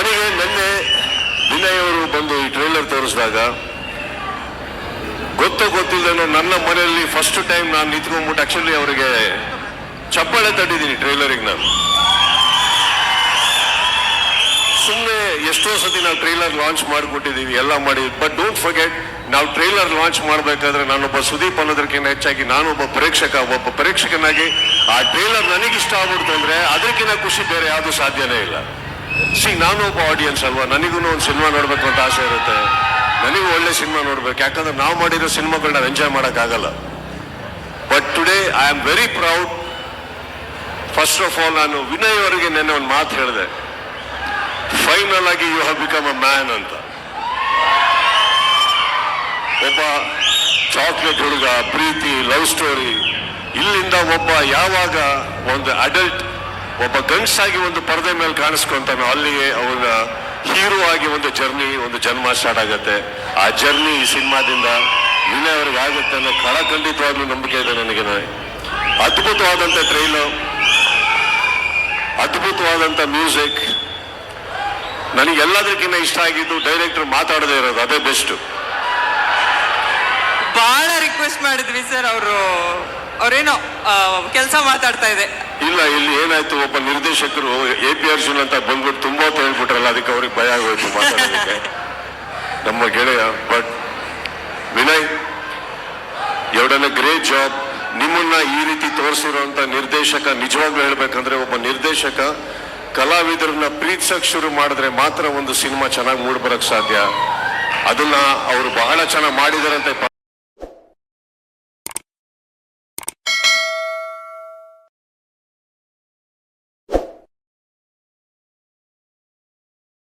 ನನಗೆ ನಿನ್ನೆ ವಿನಯ್ ಅವರು ಬಂದು ಈ ಟ್ರೈಲರ್ ತೋರಿಸಿದಾಗ, ಗೊತ್ತ ಗೊತ್ತಿಲ್ಲ ನನ್ನ ಮನೆಯಲ್ಲಿ ಫಸ್ಟ್ ಟೈಮ್ ನಾನು ನಿಂತ್ಕೊಂಡ್ಬಿಟ್ಟು ಆಕ್ಚುಲಿ ಅವರಿಗೆ ಚಪ್ಪಾಳೆ ತಟ್ಟಿದ್ದೀನಿ ಟ್ರೈಲರಿಗೆ ನಾನು. ಸುಮ್ಮನೆ ಎಷ್ಟೋ ಸತಿ ನಾವು ಟ್ರೈಲರ್ ಲಾಂಚ್ ಮಾಡಿಕೊಟ್ಟಿದ್ದೀವಿ ಎಲ್ಲ ಮಾಡಿ. ಬಟ್ ಡೋಂಟ್ ಫರ್ಗೆಟ್ ನಾವು ಟ್ರೈಲರ್ ಲಾಂಚ್ ಮಾಡಬೇಕಾದ್ರೆ ನಾನೊಬ್ಬ ಸುದೀಪ್ ಅನ್ನೋದಕ್ಕಿಂತ ಹೆಚ್ಚಾಗಿ ನಾನೊಬ್ಬ ಪ್ರೇಕ್ಷಕ, ಒಬ್ಬ ಪ್ರೇಕ್ಷಕನಾಗಿ ಆ ಟ್ರೈಲರ್ ನನಗಿಷ್ಟ ಆಗ್ಬಿಡ್ತು ಅಂದರೆ ಅದಕ್ಕಿಂತ ಖುಷಿ ಬೇರೆ ಯಾವುದು ಸಾಧ್ಯನೇ ಇಲ್ಲ. ಸಿ ನಾನು ಒಬ್ಬ ಆಡಿಯನ್ಸ್ ಅಲ್ವಾ? ನನಗೂ ಒಂದು ಸಿನಿಮಾ ನೋಡಬೇಕು ಅಂತ ಆಸೆ ಇರುತ್ತೆ. ನನಗೂ ಒಳ್ಳೆ ಸಿನಿಮಾ ನೋಡ್ಬೇಕು. ಯಾಕಂದ್ರೆ ನಾವು ಮಾಡಿರೋ ಸಿನಿಮಾಗಳನ್ನ ಎಂಜಾಯ್ ಮಾಡೋಕ್ಕಾಗಲ್ಲ. But today I am very proud first of all ನಾನು ವಿನಯ್ ಅವರಿಗೆ ನೆನ್ನೆ ಒಂದು ಮಾತು ಹೇಳಿದೆ. ಫೈನಲ್ ಆಗಿ you have become a man ಅಂತ. ಒಬ್ಬ ಚಾಕ್ಲೇಟ್ ಹುಡುಗ, ಪ್ರೀತಿ ಲವ್ ಸ್ಟೋರಿ ಇಲ್ಲಿಂದ ಒಬ್ಬ ಯಾವಾಗ ಒಂದು ಅಡಲ್ಟ್ ಒಬ್ಬ ಗಂಡಸಾಗಿ ಒಂದು ಪರದೆ ಮೇಲೆ ಕಾಣಿಸ್ಕೊಂತಾನೆ ಅಲ್ಲಿಗೆ ಅವನ ಹೀರೋ ಆಗಿ ಒಂದು ಜರ್ನಿ ಒಂದು ಜನ್ಮ ಸ್ಟಾರ್ಟ್ ಆಗುತ್ತೆ. ಆ ಜರ್ನಿ ಈ ಸಿನಿಮಾದಿಂದ ಇನ್ನೇವರೆಗೆ ಅವ್ರಿಗೆ ಆಗುತ್ತೆ ಅನ್ನೋ ಖಡಖಂಡಿತವಾಗ್ಲೂ ನಂಬಿಕೆ ಇದೆ ನನಗೆ. ಅದ್ಭುತವಾದಂಥ ಟ್ರೈಲರ್ ಅದ್ಭುತವಾದಂಥ ಮ್ಯೂಸಿಕ್ ನನಗೆ ಎಲ್ಲದಕ್ಕಿಂತ ಇಷ್ಟ ಆಗಿದ್ದು ಡೈರೆಕ್ಟರ್ ಮಾತಾಡದೇ ಇರೋದು ಅದೇ ಬೆಸ್ಟ್ ಬಹಳ ರಿಕ್ವೆಸ್ಟ್ ಮಾಡಿದ್ವಿ ಸರ್ ಅವರು. ಅವರೇನೋ ಕೆಲಸ ಮಾತಾಡ್ತಾ ಇದೆ. ಇಲ್ಲ ಇಲ್ಲಿ ಏನಾಯ್ತು ಒಬ್ಬ ನಿರ್ದೇಶಕರು, ಎ ಪಿ ಅರ್ಜುನ್ ಅಂತ ಬಂದ್ಬಿಟ್ಟು ತುಂಬಾ ಹೇಳ್ಬಿಟ್ರಲ್ಲ, ಅದಕ್ಕೆ ಅವ್ರಿಗೆ ಭಯ ಆಗೋಯ್ತು ಮಾತಾಡೋದಕ್ಕೆ. ನಮ್ಮ ಗೆಳೆಯ ಬಟ್ ವಿನಯ್, ಎರಡನೇ ಗ್ರೇಟ್ ಜಾಬ್ ನಿಮ್ಮನ್ನ ಈ ರೀತಿ ತೋರಿಸಿರುವಂತ ನಿರ್ದೇಶಕ ನಿಜವಾಗ್ಲೂ ಹೇಳ್ಬೇಕಂದ್ರೆ, ಒಬ್ಬ ನಿರ್ದೇಶಕ ಕಲಾವಿದರನ್ನ ಪ್ರೀತಿಸಕ್ ಶುರು ಮಾಡಿದ್ರೆ ಮಾತ್ರ ಒಂದು ಸಿನಿಮಾ ಚೆನ್ನಾಗಿ ಮೂಡ್ ಬರಕ್ ಸಾಧ್ಯ. ಅದನ್ನ ಅವರು ಬಹಳ ಚೆನ್ನಾಗಿ ಮಾಡಿದಾರಂತೆ.